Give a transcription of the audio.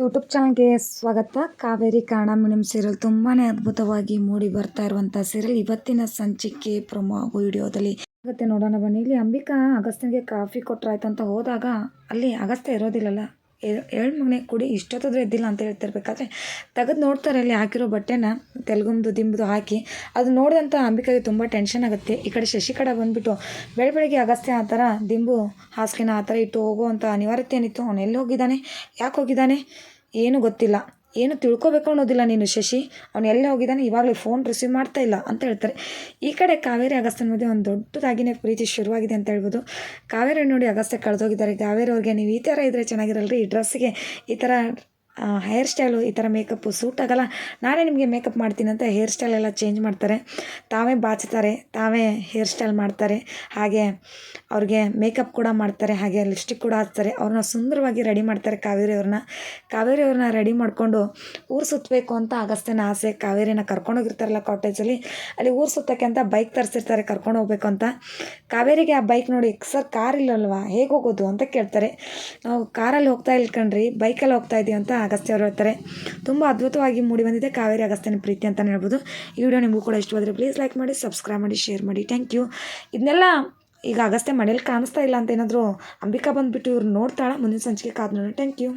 YouTube ಚಾನಲ್ಗೆ ಸ್ವಾಗತ. ಕಾವೇರಿ ಕಾಣ ಮಿನಿಮ್ ಸೀರಿಯಲ್ ತುಂಬಾ ಅದ್ಭುತವಾಗಿ ಮೂಡಿ ಬರ್ತಾ ಇರುವಂಥ ಸೀರಿಯಲ್ ಇವತ್ತಿನ ಸಂಚಿಕೆ ಪ್ರೊಮೋ ವಿಡಿಯೋದಲ್ಲಿ ಆಗುತ್ತೆ. ನೋಡೋಣ ಬನ್ನಿ. ಇಲ್ಲಿ ಅಂಬಿಕಾ ಅಗಸ್ತ್ಯನಿಗೆ ಕಾಫಿ ಕೊಟ್ಟರಾಯ್ತು ಅಂತ ಹೋದಾಗ ಅಲ್ಲಿ ಅಗಸ್ತ್ಯ ಇರೋದಿಲ್ಲಲ್ಲ. ಏಳು ಮಗನೆ ಕುಡಿ, ಇಷ್ಟೊತ್ತಾದರೂ ಎದ್ದಿಲ್ಲ ಅಂತ ಹೇಳ್ತಿರ್ಬೇಕಾದ್ರೆ, ತೆಗೆದು ನೋಡ್ತಾರೆ ಅಲ್ಲಿ ಹಾಕಿರೋ ಬಟ್ಟೆನ, ತೆಲುಗುಮ್ದು, ದಿಂಬುದು ಹಾಕಿ, ಅದು ನೋಡಿದಂಥ ಅಂಬಿಕಾಗೆ ತುಂಬ ಟೆನ್ಷನ್ ಆಗುತ್ತೆ. ಈ ಕಡೆ ಶಶಿ ಕಡೆ ಬಂದುಬಿಟ್ಟು, ಬೆಳೆ ಬೆಳಗ್ಗೆ ಅಗಸ್ತ್ಯ ಆ ಥರ ದಿಂಬು ಹಾಸಿಗೆನ ಆ ಥರ ಇಟ್ಟು ಹೋಗುವಂಥ ಅನಿವಾರ್ಯತೆ ಏನಿತ್ತು, ಅವನು ಎಲ್ಲಿ ಹೋಗಿದ್ದಾನೆ? ಯಾಕೆ ಹೋಗಿದ್ದಾನೆ? ಏನೂ ಗೊತ್ತಿಲ್ಲ. ಏನು ತಿಳ್ಕೊಬೇಕು ಅನ್ನೋದಿಲ್ಲ ನೀನು ಶಶಿ. ಅವನು ಎಲ್ಲೇ ಹೋಗಿದ್ದಾನೆ ಇವಾಗಲೇ ಫೋನ್ ರಿಸೀವ್ ಮಾಡ್ತಾ ಇಲ್ಲ ಅಂತ ಹೇಳ್ತಾರೆ. ಈ ಕಡೆ ಕಾವೇರಿ ಅಗಸ್ತನ ಮಧ್ಯೆ ಒಂದು ದೊಡ್ಡದಾಗಿನೇ ಪ್ರೀತಿ ಶುರುವಾಗಿದೆ ಅಂತ ಹೇಳ್ಬೋದು. ಕಾವೇರಿ ನೋಡಿ ಅಗಸ್ತ್ಯ ಕಳೆದೋಗಿದ್ದಾರೆ. ಕಾವೇರಿ ಅವ್ರಿಗೆ ನೀವು ಈ ಥರ ಇದ್ದರೆ ಚೆನ್ನಾಗಿರಲ್ರಿ? ಈ ಡ್ರೆಸ್ಸಿಗೆ ಈ ಥರ ಹೇರ್ ಸ್ಟೈಲು ಈ ಥರ ಮೇಕಪ್ಪು ಸೂಟ್ ಆಗಲ್ಲ. ನಾನೇ ನಿಮಗೆ ಮೇಕಪ್ ಮಾಡ್ತೀನಿ ಅಂತ ಹೇರ್ ಸ್ಟೈಲ್ ಎಲ್ಲ ಚೇಂಜ್ ಮಾಡ್ತಾರೆ. ತಾವೇ ಬಾಚ್ತಾರೆ, ತಾವೇ ಹೇರ್ ಸ್ಟೈಲ್ ಮಾಡ್ತಾರೆ. ಹಾಗೆ ಅವ್ರಿಗೆ ಮೇಕಪ್ ಕೂಡ ಮಾಡ್ತಾರೆ, ಹಾಗೆ ಲಿಪ್ಸ್ಟಿಕ್ ಕೂಡ ಹಚ್ತಾರೆ ಅವ್ರನ್ನ ಸುಂದರವಾಗಿ ರೆಡಿ ಮಾಡ್ತಾರೆ ಕಾವೇರಿ ಅವ್ರನ್ನ. ಕಾವೇರಿ ಅವ್ರನ್ನ ರೆಡಿ ಮಾಡಿಕೊಂಡು ಊರು ಸುತ್ತಬೇಕು ಅಂತ ಆಗಸ್ತೇನ ಆಸೆ. ಕಾವೇರಿನ ಕರ್ಕೊಂಡೋಗಿರ್ತಾರಲ್ಲ ಕಾಟೇಜಲ್ಲಿ ಅಲ್ಲಿ. ಊರು ಸುತ್ತಕ್ಕೆ ಅಂತ ಬೈಕ್ ತರಿಸಿರ್ತಾರೆ, ಕರ್ಕೊಂಡು ಹೋಗ್ಬೇಕು ಅಂತ. ಕಾವೇರಿಗೆ ಆ ಬೈಕ್ ನೋಡಿ, ಸರ್, ಕಾರ್ ಇಲ್ಲಲ್ವಾ? ಹೇಗೆ ಹೋಗೋದು? ಅಂತ ಕೇಳ್ತಾರೆ. ನಾವು ಕಾರಲ್ಲಿ ಹೋಗ್ತಾ ಇಲ್ಕಂಡ್ರಿ ಬೈಕಲ್ಲಿ ಹೋಗ್ತಾ ಇದ್ದೀವಿ ಅಂತ ಅಗಸ್ತ್ಯ ಅವರು ಇರ್ತಾರೆ ತುಂಬ ಅದ್ಭುತವಾಗಿ ಮೂಡಿ ಬಂದಿದೆ ಕಾವೇರಿ ಅಗಸ್ತ್ಯನ ಪ್ರೀತಿ ಅಂತಲೇ ಹೇಳ್ಬೋದು. ಈ ವಿಡಿಯೋ ನಿಮಗೂ ಕೂಡ ಇಷ್ಟವಾದರೆ ಪ್ಲೀಸ್ ಲೈಕ್ ಮಾಡಿ ಸಬ್ಸ್ಕ್ರೈಬ್ ಮಾಡಿ ಶೇರ್ ಮಾಡಿ. ಥ್ಯಾಂಕ್ ಯು ಇದನ್ನೆಲ್ಲ ಈಗ ಅಗಸ್ತ್ಯ ಮನೇಲಿ ಕಾಣಿಸ್ತಾ ಇಲ್ಲ ಅಂತ ಏನಾದರೂ ಅಂಬಿಕಾ ಬಂದುಬಿಟ್ಟು ಇವ್ರು ನೋಡ್ತಾಳೆ? ಮುಂದಿನ ಸಂಚಿಕೆ ಕಾದ್ ನೋಡಿ ಥ್ಯಾಂಕ್ ಯು